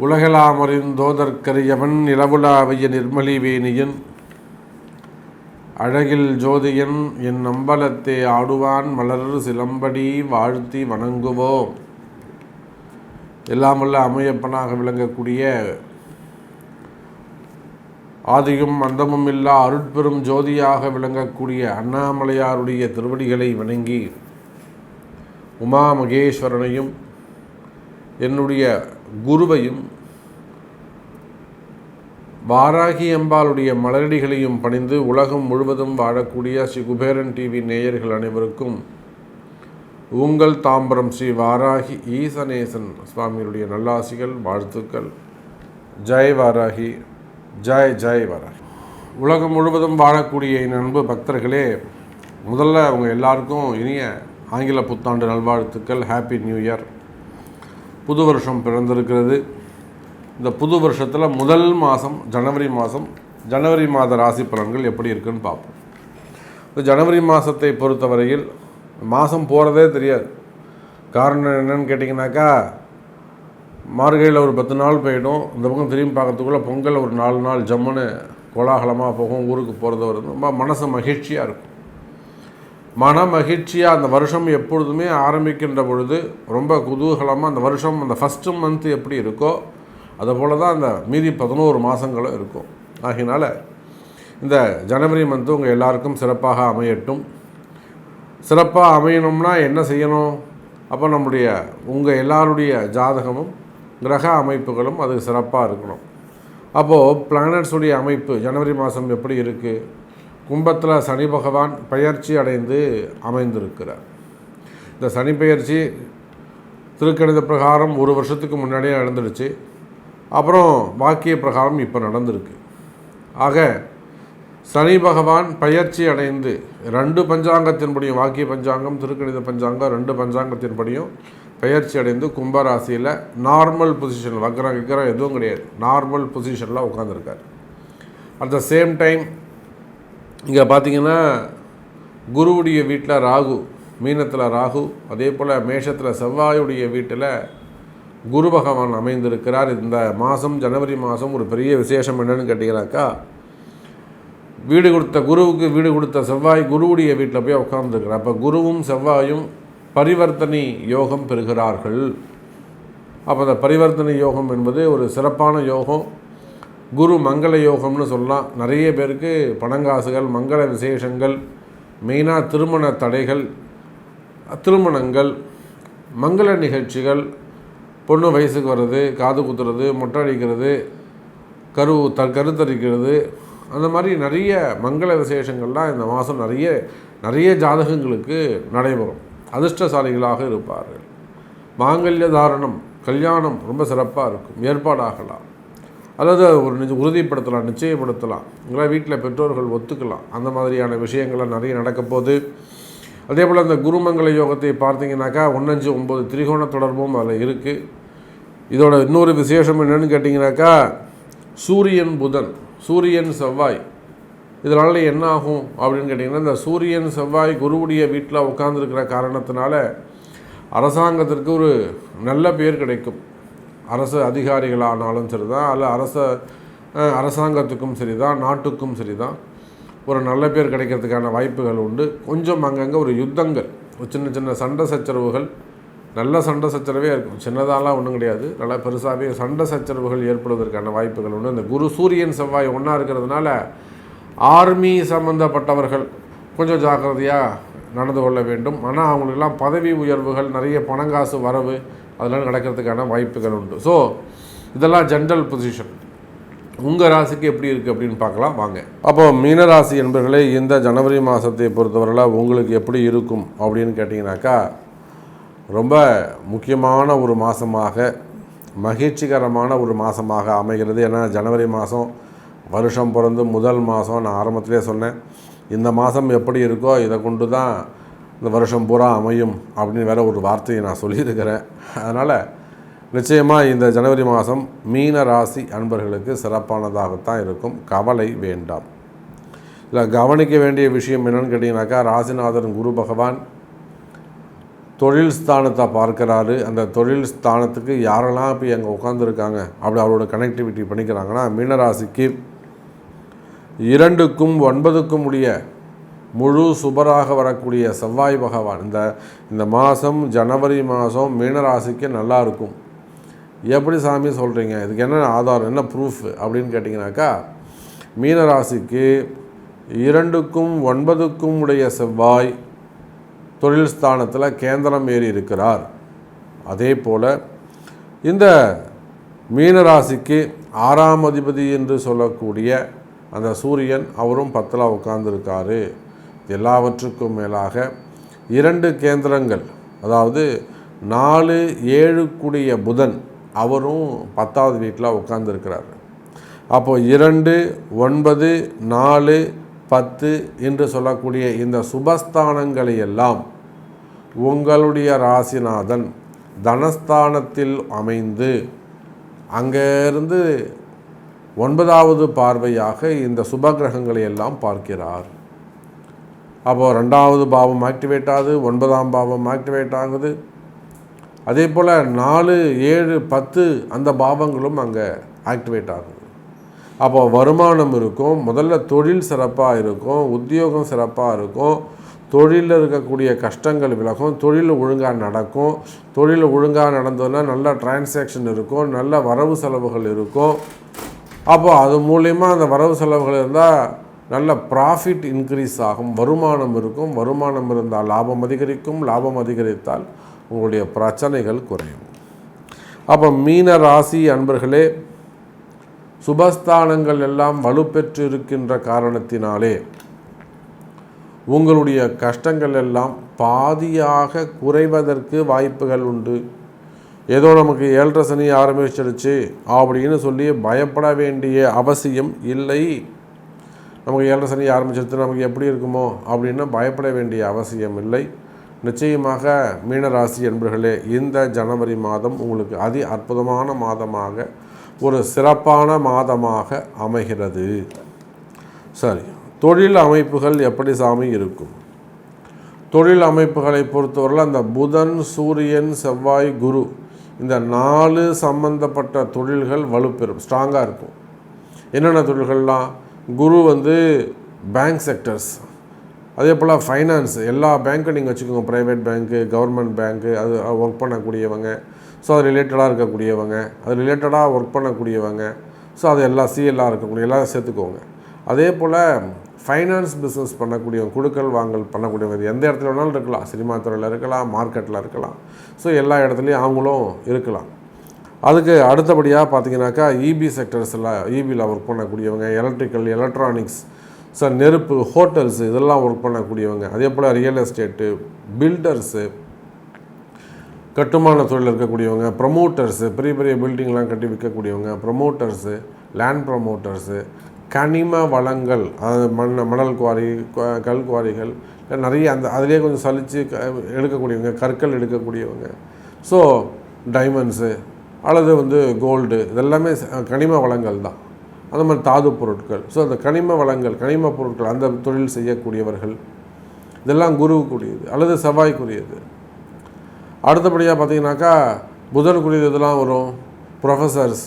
உலகலாமறிந்தோதற்கரியவன் நிலவுலாவிய நிர்மலி வேணியன். அழகில் ஜோதியன் என் அம்பலத்தை ஆடுவான் மலர் சிலம்படி வாழ்த்தி வணங்குவோம். எல்லாமல்ல அமையப்பனாக விளங்கக்கூடிய ஆதியும் அந்தமும் இல்லா அருட்பெரும் ஜோதியாக விளங்கக்கூடிய அண்ணாமலையாருடைய திருவடிகளை வணங்கி உமா மகேஸ்வரனையும் என்னுடைய குருவையும் வாராகி அம்பாளுடைய மலரடிகளையும் பணிந்து உலகம் முழுவதும் வாழக்கூடிய ஸ்ரீ குபேரன் டிவி நேயர்கள் அனைவருக்கும் உங்கள் தாம்பரம் ஸ்ரீ வாராகி ஈசநேசன் சுவாமியுடைய நல்லாசிகள் வாழ்த்துக்கள். ஜெய் வாராகி. ஜெய் ஜெய் வர உலகம் முழுவதும் வாழக்கூடிய என் அன்பு பக்தர்களே முதல்ல அவங்க எல்லாருக்கும் இனிய ஆங்கில புத்தாண்டு நல்வாழ்த்துக்கள். ஹாப்பி நியூ இயர் புது வருஷம் பிறந்திருக்கிறது. இந்த புது வருஷத்தில் முதல் மாதம் ஜனவரி மாதம் ஜனவரி மாத ராசி பலன்கள் எப்படி இருக்குன்னு பார்ப்போம். இந்த ஜனவரி மாதத்தை பொறுத்தவரையில் மாதம் போகிறதே தெரியாது. காரணம் என்னன்னு கேட்டிங்கனாக்கா மார்கழியில் ஒரு பத்து நாள் போயிடும். இந்த பக்கம் திரும்பி பார்க்கறதுக்குள்ளே பொங்கல் ஒரு நாலு நாள் ஜம்முன்னு கோலாகலமாக போகும். ஊருக்கு போகிறது வருது ரொம்ப மனசு மகிழ்ச்சியாக இருக்கும். மன மகிழ்ச்சியாக அந்த வருஷம் எப்பொழுதுமே ஆரம்பிக்கின்ற பொழுது ரொம்ப குதூகலமாக அந்த வருஷம் அந்த ஃபஸ்ட்டு மந்த் எப்படி இருக்கோ அதை போல் தான் அந்த மீதி பதினோரு மாதங்களும் இருக்கும். ஆகினால இந்த ஜனவரி மந்த்து உங்கள் எல்லாருக்கும் சிறப்பாக அமையட்டும். சிறப்பாக அமையணும்னா என்ன செய்யணும்? அப்போ நம்முடைய உங்கள் எல்லாருடைய ஜாதகமும் கிரக அமைப்புகளும் அது சிறப்பாக இருக்கணும். அப்போது பிளானட்ஸுடைய அமைப்பு ஜனவரி மாதம் எப்படி இருக்குது கும்பத்தில் சனி பகவான் பெயர்ச்சி அடைந்து அமைந்திருக்கிறார். இந்த சனி பெயர்ச்சி திருக்கணித பிரகாரம் ஒரு வருஷத்துக்கு முன்னாடியே நடந்துடுச்சு. அப்புறம் வாக்கிய பிரகாரம் இப்போ நடந்திருக்கு. ஆக சனி பகவான் பயிற்சி அடைந்து ரெண்டு பஞ்சாங்கத்தின்படியும் வாக்கிய பஞ்சாங்கம் திருக்கணித பஞ்சாங்கம் ரெண்டு பஞ்சாங்கத்தின்படியும் பயிற்சி அடைந்து கும்பராசியில் நார்மல் பொசிஷன் வக்கரம் கிக்கரம் எதுவும் கிடையாது. நார்மல் பொசிஷனில் உட்காந்துருக்கார் அட் த சேம் டைம் இங்கே பார்த்தீங்கன்னா குருவுடைய வீட்டில் ராகு மீனத்தில் ராகு அதே போல் மேஷத்தில் செவ்வாயுடைய வீட்டில் குரு பகவான் அமைந்திருக்கிறார். இந்த மாதம் ஜனவரி மாதம் ஒரு பெரிய விசேஷம் என்னன்னு கேட்டிங்கனாக்கா வீடு கொடுத்த குருவுக்கு வீடு கொடுத்த செவ்வாய் குருவுடைய வீட்டில் போய் உட்காந்துருக்கிறார் அப்போ குருவும் செவ்வாயும் பரிவர்த்தனை யோகம் பெறுகிறார்கள். அப்போ அந்த பரிவர்த்தனை யோகம் என்பது ஒரு சிறப்பான யோகம். குரு மங்கள யோகம்னு சொல்லலாம். நிறைய பேருக்கு பணங்காசுகள் மங்கள விசேஷங்கள் மெயினாக திருமண தடைகள் திருமணங்கள் மங்கள நிகழ்ச்சிகள் பொண்ணு வயசுக்கு வர்றது காது குத்துறது மொட்டை அடிக்கிறது கரு த கருத்தரிக்கிறது அந்த மாதிரி நிறைய மங்கள விசேஷங்கள்லாம் இந்த மாதம் நிறைய நிறைய ஜாதகங்களுக்கு நடைபெறும். அதிர்ஷ்டசாலிகளாக இருப்பார்கள். மாங்கல்ய தாரணம் கல்யாணம் ரொம்ப சிறப்பாக இருக்கும். ஏற்பாடாகலாம். அல்லது ஒரு நிஜ உறுதிப்படுத்தலாம் நிச்சயப்படுத்தலாம். இதெல்லாம் வீட்டில் பெற்றோர்கள் ஒத்துக்கலாம். அந்த மாதிரியான விஷயங்கள்லாம் நிறைய நடக்கப்போகுது அதே போல் அந்த குருமங்கல யோகத்தை பார்த்தீங்கன்னாக்கா ஒன்றஞ்சு ஒம்பது திரிகோண தொடர்பும் அதில் இருக்குது இதோட இன்னொரு விசேஷம் என்னென்னு கேட்டிங்கனாக்கா சூரியன் புதன் சூரியன் செவ்வாய். இதனால் என்ன ஆகும் அப்படின்னு கேட்டிங்கன்னா இந்த சூரியன் செவ்வாய் குருவுடைய வீட்டில் உட்காந்துருக்கிற காரணத்தினால அரசாங்கத்திற்கு ஒரு நல்ல பேர் கிடைக்கும். அரசு அதிகாரிகளானாலும் சரி தான் அல்ல அரச அரசாங்கத்துக்கும் சரி தான் நாட்டுக்கும் சரி தான் ஒரு நல்ல பேர் கிடைக்கிறதுக்கான வாய்ப்புகள் உண்டு. கொஞ்சம் அங்கங்கே ஒரு யுத்தங்கள் ஒரு சின்ன சின்ன சண்டை சச்சரவுகள் நல்ல சண்டை சச்சரவே இருக்கும். சின்னதாலாம் ஒன்றும் கிடையாது. நல்லா பெருசாகவே சண்டை சச்சரவுகள் ஏற்படுவதற்கான வாய்ப்புகள் உண்டு. இந்த குரு சூரியன் செவ்வாய் ஒன்றா இருக்கிறதுனால ஆர்மி சம்மந்தப்பட்டவர்கள் கொஞ்சம் ஜாக்கிரதையாக நடந்து கொள்ள வேண்டும். ஆனால் அவங்களுக்கெல்லாம் பதவி உயர்வுகள் நிறைய பணங்காசு வரவு அதெல்லாம் நடக்கிறதுக்கான வாய்ப்புகள் உண்டு. ஸோ இதெல்லாம் ஜென்ரல் பொசிஷன் உங்கள் ராசிக்கு எப்படி இருக்குது அப்படின்னு பார்க்கலாம். வாங்க. அப்போ மீனராசி என்பர்களே இந்த ஜனவரி மாதத்தை பொறுத்தவரையில் உங்களுக்கு எப்படி இருக்கும் அப்படின்னு கேட்டிங்கனாக்கா ரொம்ப முக்கியமான ஒரு மாதமாக மகிழ்ச்சிகரமான ஒரு மாதமாக அமைகிறது. ஏன்னா ஜனவரி மாதம் வருஷம் பிறந்து முதல் மாதம் நான் ஆரம்பத்திலே சொன்னேன் இந்த மாதம் எப்படி இருக்கோ இதை கொண்டு தான் இந்த வருஷம் பூரா அமையும் அப்படின்னு வேற ஒரு வார்த்தையை நான் சொல்லியிருக்கிறேன். அதனால் நிச்சயமாக இந்த ஜனவரி மாதம் மீன ராசி அன்பர்களுக்கு சிறப்பானதாகத்தான் இருக்கும். கவலை வேண்டாம். இல்லை கவனிக்க வேண்டிய விஷயம் என்னென்னு கேட்டிங்கனாக்கா ராசிநாதன் குரு பகவான் தொழில் ஸ்தானத்தை பார்க்குறாரு. அந்த தொழில் ஸ்தானத்துக்கு யாரெல்லாம் இப்போ அங்கே உட்காந்துருக்காங்க அப்படி அவரோட கனெக்டிவிட்டி பண்ணிக்கிறாங்கன்னா மீனராசிக்கு இரண்டுக்கும் ஒன்பதுக்கும் உடைய முழு சுபராக வரக்கூடிய செவ்வாய் பகவான். இந்த இந்த மாதம் ஜனவரி மாதம் மீனராசிக்கு நல்லா இருக்கும். எப்படி சாமி சொல்கிறீங்க இதுக்கு என்ன ஆதாரம் என்ன ப்ரூஃப் அப்படின்னு கேட்டிங்கனாக்கா மீனராசிக்கு இரண்டுக்கும் ஒன்பதுக்கும் உடைய செவ்வாய் தொழில் ஸ்தானத்தில் கேந்திரம் ஏறி இருக்கிறார். அதே போல் இந்த மீனராசிக்கு ஆறாம் அதிபதி என்று சொல்லக்கூடிய அந்த சூரியன் அவரும் பத்தில் உட்கார்ந்துருக்காரு. எல்லாவற்றுக்கும் மேலாக இரண்டு கேந்திரங்கள் அதாவது நாலு ஏழு கூடிய புதன் அவரும் பத்தாவது வீட்டில் உட்கார்ந்துருக்கிறார். அப்போ இரண்டு ஒன்பது நாலு பத்து என்று சொல்லக்கூடிய இந்த சுபஸ்தானங்களையெல்லாம் உங்களுடைய ராசிநாதன் தனஸ்தானத்தில் அமைந்து அங்கேருந்து ஒன்பதாவது பார்வையாக இந்த சுபகிரகங்களை எல்லாம் பார்க்கிறார். அப்போது ரெண்டாவது பாவம் ஆக்டிவேட் ஆகுது ஒன்பதாம் பாவம் ஆக்டிவேட் ஆகுது. அதே போல் நாலு ஏழு பத்து அந்த பாவங்களும் அங்கே ஆக்டிவேட் ஆகுது. அப்போ வருமானம் இருக்கும் முதல்ல தொழில் சிறப்பாக இருக்கும் உத்தியோகம் சிறப்பாக இருக்கும். தொழிலில் இருக்கக்கூடிய கஷ்டங்கள் விலகும் தொழில் ஒழுங்காக நடக்கும். தொழில் ஒழுங்காக நடந்ததுன்னா நல்ல டிரான்சாக்ஷன் இருக்கும் நல்ல வரவு செலவுகள் இருக்கும். அப்போ அது மூலயமா அந்த வரவு செலவுகள் இருந்தால் நல்ல ப்ராஃபிட் இன்க்ரீஸ் ஆகும். வருமானம் இருக்கும். வருமானம் இருந்தால் லாபம் அதிகரிக்கும். லாபம் அதிகரித்தால் உங்களுடைய பிரச்சனைகள் குறையும். அப்போ மீன ராசி அன்பர்களே சுபஸ்தானங்கள் எல்லாம் வலுப்பெற்று இருக்கின்ற காரணத்தினாலே உங்களுடைய கஷ்டங்கள் எல்லாம் பாதியாக குறைவதற்கு வாய்ப்புகள் உண்டு. ஏதோ நமக்கு ஏழரை சனி ஆரம்பிச்சிடுச்சு அப்படின்னு சொல்லி பயப்பட வேண்டிய அவசியம் இல்லை. நமக்கு ஏழரை சனி ஆரம்பிச்சிருச்சு நமக்கு எப்படி இருக்குமோ அப்படின்னு பயப்பட வேண்டிய அவசியம் இல்லை. நிச்சயமாக மீனராசி என்பர்களே இந்த ஜனவரி மாதம் உங்களுக்கு அதி அற்புதமான மாதமாக ஒரு சிறப்பான மாதமாக அமைகிறது. சரி தொழில் அமைப்புகள் எப்படி சாமி இருக்கும்? தொழில் அமைப்புகளை பொறுத்தவரையில் அந்த புதன் சூரியன் செவ்வாய் குரு இந்த நாலு சம்பந்தப்பட்ட தொழில்கள் வலுப்பெறும் ஸ்ட்ராங்காக இருக்கும். என்னென்ன தொழில்கள்லாம் குரு வந்து பேங்க் செக்டர்ஸ் அதே போல் ஃபைனான்ஸ் எல்லா பேங்க்கும் நீங்கள் வச்சுக்கோங்க. ப்ரைவேட் பேங்க்கு கவர்மெண்ட் பேங்க்கு அது ஒர்க் பண்ணக்கூடியவங்க. ஸோ அது ரிலேட்டடாக இருக்கக்கூடியவங்க. அது ரிலேட்டடாக ஒர்க் பண்ணக்கூடியவங்க. ஸோ அது எல்லா சிஎல்லாக இருக்கக்கூடிய எல்லாம் சேர்த்துக்கோங்க. அதே போல் ஃபைனான்ஸ் பிஸ்னஸ் பண்ணக்கூடியவங்க கொடுக்கல் வாங்கல் பண்ணக்கூடியவங்க எந்த இடத்துல வேணாலும் இருக்கலாம். சினிமா துறையில் இருக்கலாம் மார்க்கெட்டில் இருக்கலாம். ஸோ எல்லா இடத்துலையும் அவங்களும் இருக்கலாம். அதுக்கு அடுத்தபடியாக பார்த்தீங்கன்னாக்கா இபி செக்டர்ஸில் இபியில் ஒர்க் பண்ணக்கூடியவங்க எலக்ட்ரிக்கல் எலக்ட்ரானிக்ஸ் ஸோ நெருப்பு ஹோட்டல்ஸு இதெல்லாம் ஒர்க் பண்ணக்கூடியவங்க. அதே போல் ரியல் எஸ்டேட்டு பில்டர்ஸு கட்டுமான தொழில் இருக்கக்கூடியவங்க ப்ரமோட்டர்ஸு பெரிய பெரிய பில்டிங்லாம் கட்டி விற்கக்கூடியவங்க ப்ரமோட்டர்ஸு லேண்ட் ப்ரமோட்டர்ஸு கனிம வளங்கள் அதாவது மண் மணல் குவாரி கல் குவாரிகள் நிறைய அந்த அதிலே கொஞ்சம் சலித்து க எடுக்கக்கூடியவங்க கற்கள் எடுக்கக்கூடியவங்க. ஸோ டைமண்ட்ஸு அல்லது வந்து கோல்டு இதெல்லாமே கனிம வளங்கள் தான். அந்த மாதிரி தாது பொருட்கள். ஸோ அந்த கனிம வளங்கள் கனிம பொருட்கள் அந்த தொழில் செய்யக்கூடியவர்கள் இதெல்லாம் குருவுக்குரியது அல்லது செவ்வாய்க்குரியது. அடுத்தபடியாக பார்த்தீங்கன்னாக்கா புதனுக்குரியது இதெல்லாம் வரும். ப்ரொஃபஸர்ஸ்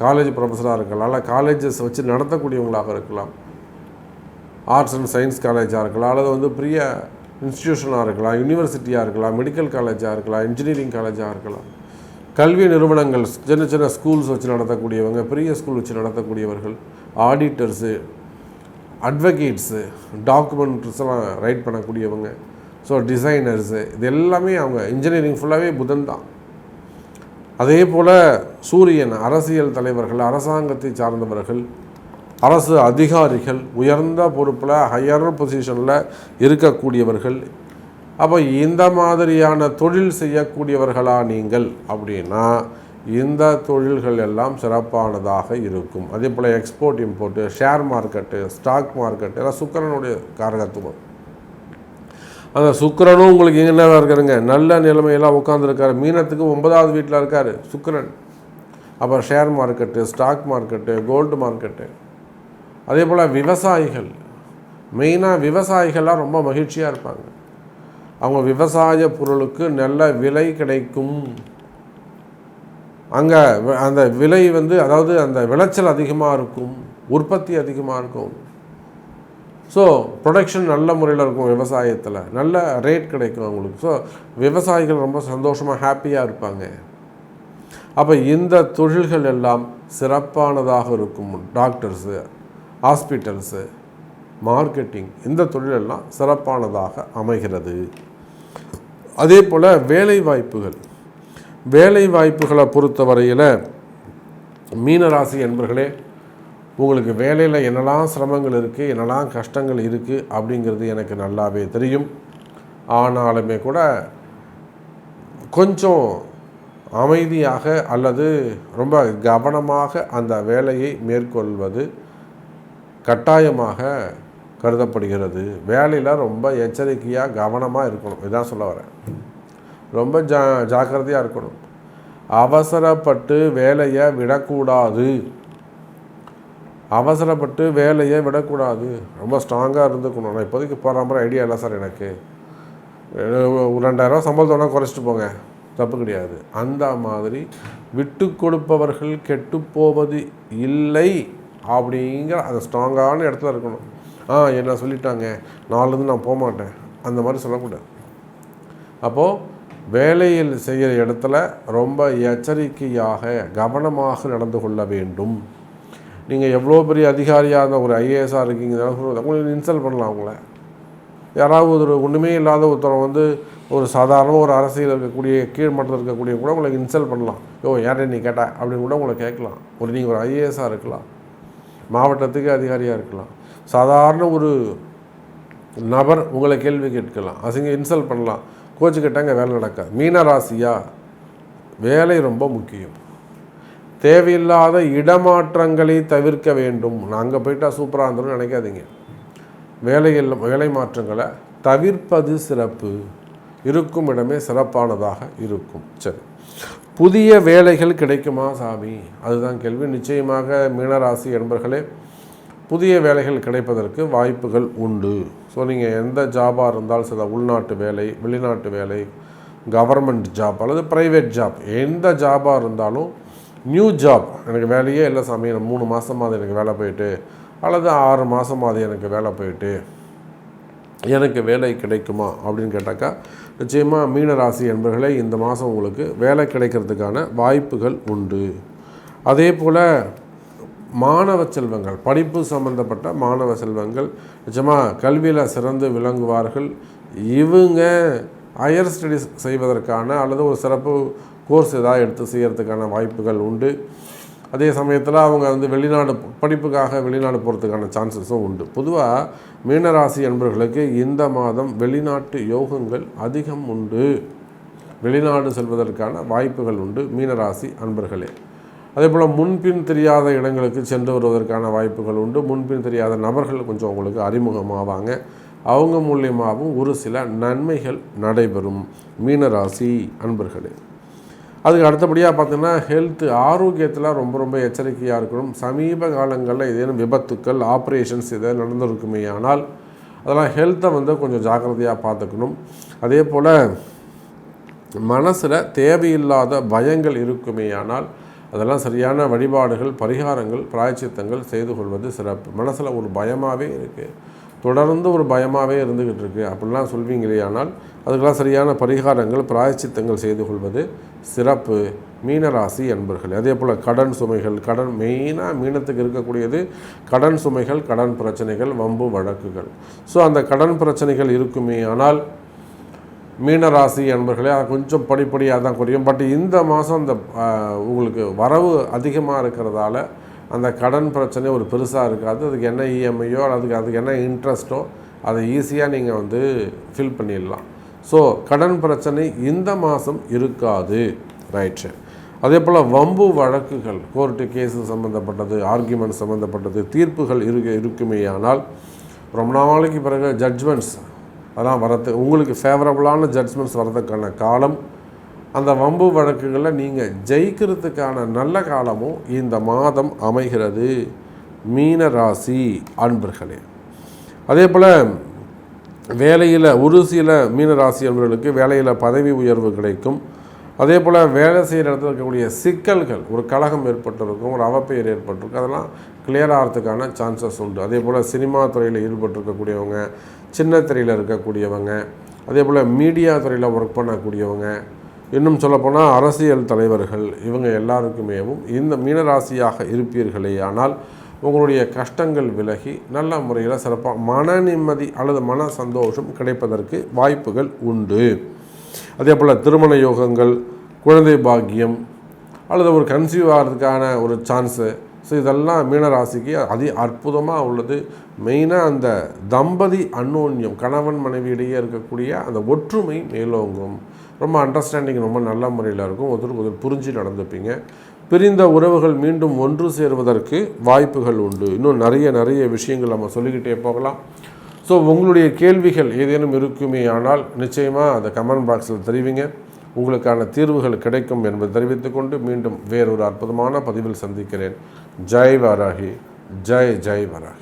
காலேஜ் ப்ரொஃபஸராக இருக்கலாம் இல்லை காலேஜஸ் வச்சு நடத்தக்கூடியவங்களாக இருக்கலாம். ஆர்ட்ஸ் அண்ட் சயின்ஸ் காலேஜாக இருக்கலாம் அல்லது வந்து பெரிய இன்ஸ்டிடியூஷனாக இருக்கலாம் யூனிவர்சிட்டியாக இருக்கலாம் மெடிக்கல் காலேஜாக இருக்கலாம் இன்ஜினியரிங் காலேஜாக இருக்கலாம். கல்வி நிறுவனங்கள் சின்ன சின்ன ஸ்கூல்ஸ் வச்சு நடத்தக்கூடியவங்க பெரிய ஸ்கூல் வச்சு நடத்தக்கூடியவர்கள் ஆடிட்டர்ஸு அட்வொகேட்ஸு டாக்குமெண்ட்ஸ்லாம் ரைட் பண்ணக்கூடியவங்க. ஸோ டிசைனர்ஸு இது எல்லாமே அவங்க இன்ஜினியரிங் ஃபுல்லாகவே புதன் தான். அதே போல் சூரியன் அரசியல் தலைவர்கள் அரசாங்கத்தை சார்ந்தவர்கள் அரசு அதிகாரிகள் உயர்ந்த பொறுப்பில் ஹையர் பொசிஷனில் இருக்கக்கூடியவர்கள். அப்போ இந்த மாதிரியான தொழில் செய்யக்கூடியவர்களா நீங்கள் அப்படின்னா இந்த தொழில்கள் எல்லாம் சிறப்பானதாக இருக்கும். அதே போல் export import share market stock market எல்லாம் சுக்கரனுடைய காரகத்துவம். அந்த சுக்கரனும் உங்களுக்கு என்ன இருக்காருங்க? நல்ல நிலைமையெல்லாம் உட்காந்துருக்காரு மீனத்துக்கு ஒன்பதாவது வீட்டில் இருக்கார் சுக்கரன். அப்புறம் share market stock market gold market அதே போல் விவசாயிகள். மெயினாக விவசாயிகள்லாம் ரொம்ப மகிழ்ச்சியாக இருப்பாங்க. அவங்க விவசாய பொருளுக்கு நல்ல விலை கிடைக்கும். அங்கே அந்த விலை வந்து அதாவது அந்த விளைச்சல் அதிகமாக இருக்கும் உற்பத்தி அதிகமாக இருக்கும். ஸோ ப்ரொடக்ஷன் நல்ல முறையில் இருக்கும் விவசாயத்தில். நல்ல ரேட் கிடைக்கும் அவங்களுக்கு. ஸோ விவசாயிகள் ரொம்ப சந்தோஷமாக ஹாப்பியாக இருப்பாங்க. அப்போ இந்த தொழில்கள் எல்லாம் சிறப்பானதாக இருக்கும். டாக்டர்ஸு ஹாஸ்பிட்டல்ஸு மார்க்கெட்டிங் இந்த தொழிலெல்லாம் சிறப்பானதாக அமைகிறது. அதே போல் வேலை வாய்ப்புகள் வேலை வாய்ப்புகளை பொறுத்தவரையில் மீனராசி என்பர்களே உங்களுக்கு வேலையில் என்னெல்லாம் சிரமங்கள் இருக்குது என்னெல்லாம் கஷ்டங்கள் இருக்குது அப்படிங்கிறது எனக்கு நல்லாவே தெரியும். ஆனாலுமே கூட கொஞ்சம் அமைதியாக அல்லது ரொம்ப கவனமாக அந்த வேலையை மேற்கொள்வது கட்டாயமாக கருதப்படுகிறது. வேலையில் ரொம்ப எச்சரிக்கையாக கவனமாக இருக்கணும். இதான் சொல்ல வரேன். ரொம்ப ஜா ஜாக்கிரதையாக இருக்கணும். அவசரப்பட்டு வேலையை விடக்கூடாது. அவசரப்பட்டு வேலையை விடக்கூடாது. ரொம்ப ஸ்ட்ராங்காக இருந்துக்கணும். நான் இப்போதைக்கு போகிற ஐடியா இல்லை சார் எனக்கு. ஒரு ரெண்டாயிரரூவா சம்பளத்தோட குறைச்சிட்டு போங்க. தப்பு கிடையாது. அந்த மாதிரி விட்டு கொடுப்பவர்கள் கெட்டு போவது இல்லை அப்படிங்கிற அந்த ஸ்ட்ராங்கான இடத்துல இருக்கணும். ஆ என்ன சொல்லிட்டாங்க. நாலுலேருந்து நான் போக மாட்டேன். அந்த மாதிரி சொல்லக்கூடாது. அப்போது வேலையில் செய்கிற இடத்துல ரொம்ப எச்சரிக்கையாக கவனமாக நடந்து கொள்ள வேண்டும். நீங்கள் எவ்வளோ பெரிய அதிகாரியாக இருந்தால் ஒரு ஐஏஎஸ்ஸாக இருக்கீங்க உங்களுக்கு இன்சல்ட் பண்ணலாம் அவங்கள யாராவது ஒரு ஒன்றுமே இல்லாத ஒருத்தரை வந்து ஒரு சாதாரண ஒரு அரசியல் இருக்கக்கூடிய கீழ் மட்டத்தில் இருக்கக்கூடிய கூட உங்களுக்கு இன்சல்ட் பண்ணலாம். யோ யாரை நீ கேட்ட? அப்படின்னு கூட உங்களை கேட்கலாம். ஒரு நீங்கள் ஒரு ஐஏஎஸாக இருக்கலாம். மாவட்டத்துக்கு அதிகாரியாக இருக்கலாம். சாதாரண ஒரு நபர் உங்களை கேள்வி கேட்கலாம். அசிங்க இன்சல்ட் பண்ணலாம். கோச்சுக்கிட்டாங்க வேலை நடக்காது. மீனராசியாக வேலை ரொம்ப முக்கியம். தேவையில்லாத இடமாற்றங்களை தவிர்க்க வேண்டும். நான் அங்கே போயிட்டால் சூப்பராக இருந்தோம்னு நினைக்காதீங்க. வேலையில் வேலை மாற்றங்களை தவிர்ப்பது சிறப்பு. இருக்கும் இடமே சிறப்பானதாக இருக்கும். சரி. புதிய வேலைகள் கிடைக்குமா சாமி? அதுதான் கேள்வி. நிச்சயமாக மீனராசி என்பர்களே புதிய வேலைகள் கிடைப்பதற்கு வாய்ப்புகள் உண்டு. ஸோ நீங்கள் எந்த ஜாபாக இருந்தாலும் சில உள்நாட்டு வேலை வெளிநாட்டு வேலை கவர்மெண்ட் ஜாப் அல்லது ப்ரைவேட் ஜாப் எந்த ஜாபாக இருந்தாலும் நியூ ஜாப் எனக்கு வேலையே இல்லை சாமி. மூணு மாதமாக எனக்கு வேலை போயிட்டு. அல்லது ஆறு மாதமாக எனக்கு வேலை போயிட்டு. எனக்கு வேலை கிடைக்குமா? அப்படின்னு கேட்டாக்கா நிச்சயமாக மீனராசி என்பர்களே இந்த மாதம் உங்களுக்கு வேலை கிடைக்கிறதுக்கான வாய்ப்புகள் உண்டு. அதே போல் மாணவ செல்வங்கள் படிப்பு சம்பந்தப்பட்ட மாணவ செல்வங்கள் நிச்சயமாக கல்வியில் சிறந்து விளங்குவார்கள். இவங்க ஹையர் ஸ்டடீஸ் செய்வதற்கான அல்லது ஒரு சிறப்பு கோர்ஸ் ஏதாவது எடுத்து செய்கிறதுக்கான வாய்ப்புகள் உண்டு. அதே சமயத்தில் அவங்க வந்து வெளிநாடு படிப்புக்காக வெளிநாடு போகிறதுக்கான சான்சஸும் உண்டு. பொதுவாக மீனராசி அன்பர்களுக்கு இந்த மாதம் வெளிநாட்டு யோகங்கள் அதிகம் உண்டு. வெளிநாடு செல்வதற்கான வாய்ப்புகள் உண்டு மீனராசி அன்பர்களே. அதே போல் முன்பின் தெரியாத இடங்களுக்கு சென்று வருவதற்கான வாய்ப்புகள் உண்டு. முன்பின் தெரியாத நபர்கள் கொஞ்சம் உங்களுக்கு அறிமுகமாவாங்க. அவங்க மூலியமாகவும் ஒரு சில நன்மைகள் நடைபெறும். மீனராசி அன்பர்களே. அதுக்கு அடுத்தபடியாக பார்த்தீங்கன்னா ஹெல்த்து ஆரோக்கியத்தில் ரொம்ப ரொம்ப எச்சரிக்கையாக இருக்கணும். சமீப காலங்களில் ஏதேனும் விபத்துக்கள் ஆப்ரேஷன்ஸ் எதாவது நடந்திருக்குமே ஆனால் அதெல்லாம் ஹெல்த்தை வந்து கொஞ்சம் ஜாக்கிரதையாக பார்த்துக்கணும். அதே போல் மனசில் தேவையில்லாத பயங்கள் இருக்குமே ஆனால் அதெல்லாம் சரியான வழிபாடுகள் பரிகாரங்கள் பிராய்ச்சித்தங்கள் செய்து கொள்வது சிறப்பு. மனசில் ஒரு பயமாகவே இருக்குது தொடர்ந்து ஒரு பயமாகவே இருந்துக்கிட்டு இருக்குது அப்படிலாம் சொல்வீங்களே ஆனால் அதுக்கெல்லாம் சரியான பரிகாரங்கள் பிராயச்சித்தங்கள் செய்து கொள்வது சிறப்பு. மீனராசி அன்பர்கள் அதே போல் கடன் சுமைகள் கடன் மெயினாக மீனத்துக்கு இருக்கக்கூடியது கடன் சுமைகள் கடன் பிரச்சனைகள் வம்பு வழக்குகள். ஸோ அந்த கடன் பிரச்சனைகள் இருக்குமே ஆனால் மீனராசி அன்பர்களே அது கொஞ்சம் படிப்படியாக தான் குறையும். பட் இந்த மாதம் அந்த உங்களுக்கு வரவு அதிகமாக இருக்கிறதால அந்த கடன் பிரச்சனை ஒரு பெருசாக இருக்காது. அதுக்கு என்ன இஎம்ஐயோ அதுக்கு அதுக்கு என்ன இன்ட்ரெஸ்ட்டோ அதை ஈஸியாக நீங்கள் வந்து ஃபில் பண்ணிடலாம். ஸோ கடன் பிரச்சனை இந்த மாதம் இருக்காது. ரைட்டு அதே போல் வம்பு வழக்குகள் கோர்ட்டு கேஸு சம்மந்தப்பட்டது ஆர்கியூமெண்ட் சம்மந்தப்பட்டது தீர்ப்புகள் இருக்க இருக்குமே ஆனால் ரொம்ப நாளைக்கு பிறகு ஜட்ஜ்மெண்ட்ஸ் அதெல்லாம் வரது உங்களுக்கு ஃபேவரபுளான ஜட்ஜ்மெண்ட்ஸ் வரதுக்கான காலம் அந்த வம்பு வழக்குகளில் நீங்கள் ஜெயிக்கிறதுக்கான நல்ல காலமும் இந்த மாதம் அமைகிறது. மீன ராசி அன்பர்களே. அதே போல் வேலையில் ஒரு சில மீனராசியவர்களுக்கு வேலையில் பதவி உயர்வு கிடைக்கும். அதே போல் வேலை செய்கிற இடத்துல இருக்கக்கூடிய சிக்கல்கள் ஒரு கழகம் ஏற்பட்டிருக்கும் ஒரு அவப்பெயர் ஏற்பட்டிருக்கும் அதெல்லாம் கிளியர் ஆகிறதுக்கான சான்சஸ் உண்டு. அதே போல் சினிமா துறையில் ஈடுபட்டிருக்கக்கூடியவங்க சின்ன திரையில் இருக்கக்கூடியவங்க அதே போல் மீடியா துறையில் ஒர்க் பண்ணக்கூடியவங்க இன்னும் சொல்லப்போனால் அரசியல் தலைவர்கள் இவங்க எல்லாருக்குமேவும் இந்த மீனராசியாக இருப்பீர்களே ஆனால் உங்களுடைய கஷ்டங்கள் விலகி நல்ல முறையில் சிறப்பாக மன நிம்மதி அல்லது மன சந்தோஷம் கிடைப்பதற்கு வாய்ப்புகள் உண்டு. அதே போல் திருமண யோகங்கள் குழந்தை பாக்கியம் அல்லது ஒரு கன்சீவ் ஆகிறதுக்கான ஒரு சான்ஸு. ஸோ இதெல்லாம் மீனராசிக்கு அதி அற்புதமாக உள்ளது. மெயினாக அந்த தம்பதி அன்னோன்யம் கணவன் மனைவியிடையே இருக்கக்கூடிய அந்த ஒற்றுமை மேலோங்கும். ரொம்ப அண்டர்ஸ்டாண்டிங் ரொம்ப நல்ல முறையில் இருக்கும். ஒருத்தருக்கு ஒருத்தர் புரிஞ்சு நடந்துப்பீங்க. பிரிந்த உறவுகள் மீண்டும் ஒன்று சேருவதற்கு வாய்ப்புகள் உண்டு. இன்னும் நிறைய நிறைய விஷயங்கள் நம்ம சொல்லிக்கிட்டே போகலாம். ஸோ உங்களுடைய கேள்விகள் ஏதேனும் இருக்குமே ஆனால் நிச்சயமாக அந்த கமெண்ட் பாக்ஸில் தெரிவிங்க. உங்களுக்கான தீர்வுகள் கிடைக்கும் என்பதை தெரிவித்துக்கொண்டு மீண்டும் வேறொரு அற்புதமான பதிவில் சந்திக்கிறேன். ஜெய் வராகி. ஜெய் ஜெய் வராகி.